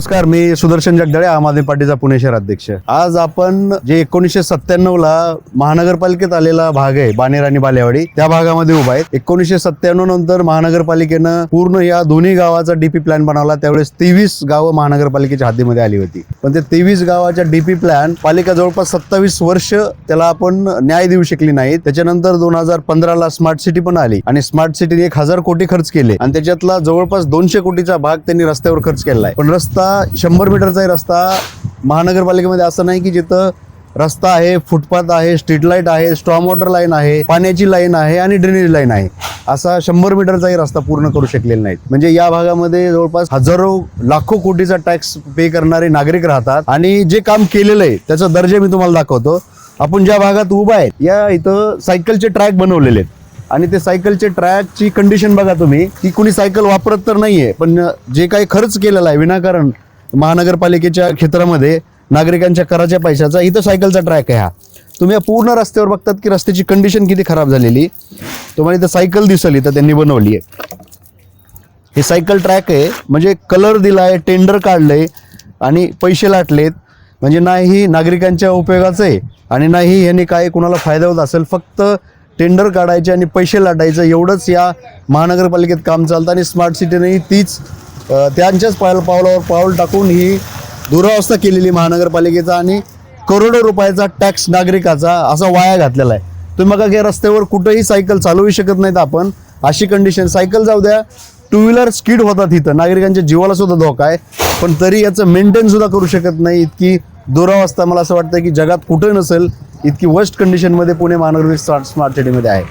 नमस्कार मी सुदर्शन जगदाळे आम आदमी पार्टीचा पुणे शहर अध्यक्ष. आज आपण जे एकोणीसशे सत्त्याण्णव ला महानगरपालिकेत आलेला भाग आहे बानेर आणि बालेवाडी त्या भागामध्ये उभा आहे. एकोणीसशे सत्त्याण्णव नंतर महानगरपालिकेनं पूर्ण या दोन्ही गावाचा डीपी प्लॅन बनवला. त्यावेळेस तेवीस गावं महानगरपालिकेच्या हद्दीमध्ये आली होती. पण ते तेवीस गावाच्या डीपी प्लॅन पालिका जवळपास सत्तावीस वर्ष त्याला आपण न्याय देऊ शकली नाही. त्याच्यानंतर दोन हजार पंधराला स्मार्ट सिटी पण आली आणि स्मार्ट सिटीने एक हजार कोटी खर्च केले आणि त्याच्यातला जवळपास दोनशे कोटीचा भाग त्यांनी रस्त्यावर खर्च केला आहे. पण रस्ता शंभर मीटरचा रस्ता महानगरपालिकेमध्ये असं नाही की जिथं रस्ता आहे फुटपाथ आहे स्ट्रीट लाइट आहे स्टॉम वॉटर लाईन आहे पाण्याची लाईन आहे आणि ड्रेनेज लाईन आहे असा शंभर मीटरचाही रस्ता पूर्ण करू शकलेला नाहीत. म्हणजे या भागामध्ये जवळपास हजारो लाखो कोटीचा टॅक्स पे करणारे नागरिक राहतात आणि जे काम केलेलं आहे त्याचा दर्जा मी तुम्हाला दाखवतो. आपण ज्या भागात उभा आहे या इथं सायकलचे ट्रॅक बनवलेले आहेत. आणि ते सायकलचे ट्रॅकची कंडिशन बघा तुम्ही की कुणी सायकल वापरत तर नाहीये पण जे काही खर्च केलेला आहे विनाकारण महानगरपालिकेच्या क्षेत्रामध्ये नागरिकांच्या कराच्या पैशाचा इथं सायकलचा ट्रॅक आहे हा. तुम्ही या पूर्ण रस्त्यावर बघतात की रस्त्याची कंडिशन किती खराब झालेली. तुम्हाला इथं सायकल दिसल इथं त्यांनी बनवली आहे. हे सायकल ट्रॅक आहे म्हणजे कलर दिलाय टेंडर काढलंय आणि पैसे लाटलेत. म्हणजे नाही नागरिकांच्या उपयोगाचं आहे आणि नाही यांनी काय कुणाला फायदा होत असेल फक्त टेंडर काढायचे आणि पैसे लाटायचं. एवढंच या महानगरपालिकेत काम चालतं आणि स्मार्ट सिटीनेही तीच त्यांच्याच पायल पावलावर पाऊल टाकून ही दुरावस्था केलेली महानगरपालिकेचा आणि करोडो रुपयाचा टॅक्स नागरिकाचा असा वाया घातलेला आहे. तुम्ही बघा की रस्त्यावर कुठंही सायकल चालवू शकत नाहीत आपण. अशी कंडिशन सायकल जाऊ द्या. टू व्हीलर स्किड होतात इथं. नागरिकांच्या जीवाला सुद्धा धोका आहे. पण तरी याचं मेंटेन सुद्धा करू शकत नाही. इतकी दुरावस्था. मला असं वाटतं की जगात कुठं नसेल इतकी वर्स्ट कंडिशनमध्ये पुणे महानगर स्मार्ट स्मार्ट सिटीमध्ये आहे.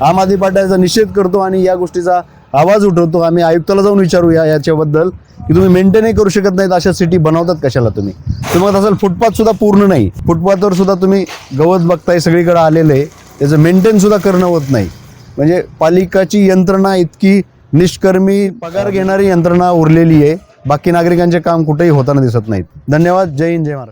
आम आदमी पार्टीचा निषेध करतो आणि या गोष्टीचा आवाज उठवतो. आम्ही आयुक्ताला जाऊन विचारूया याच्याबद्दल की तुम्ही मेंटेनही करू शकत नाहीत अशा सिटी बनवतात कशाला तुम्ही? तुम्हाला असेल फुटपाथ सुद्धा पूर्ण नाही. फुटपाथवर सुद्धा तुम्ही गवत बघताय सगळीकडे आलेलं आहे. त्याचं मेंटेन सुद्धा करणं होत नाही. म्हणजे पालिकाची यंत्रणा इतकी निष्कर्मी पगार घेणारी यंत्रणा उरलेली आहे. बाकी नागरिकांचे काम कुठेही होताना दिसत नाहीत. धन्यवाद. जय हिंद जय महाराष्ट्र.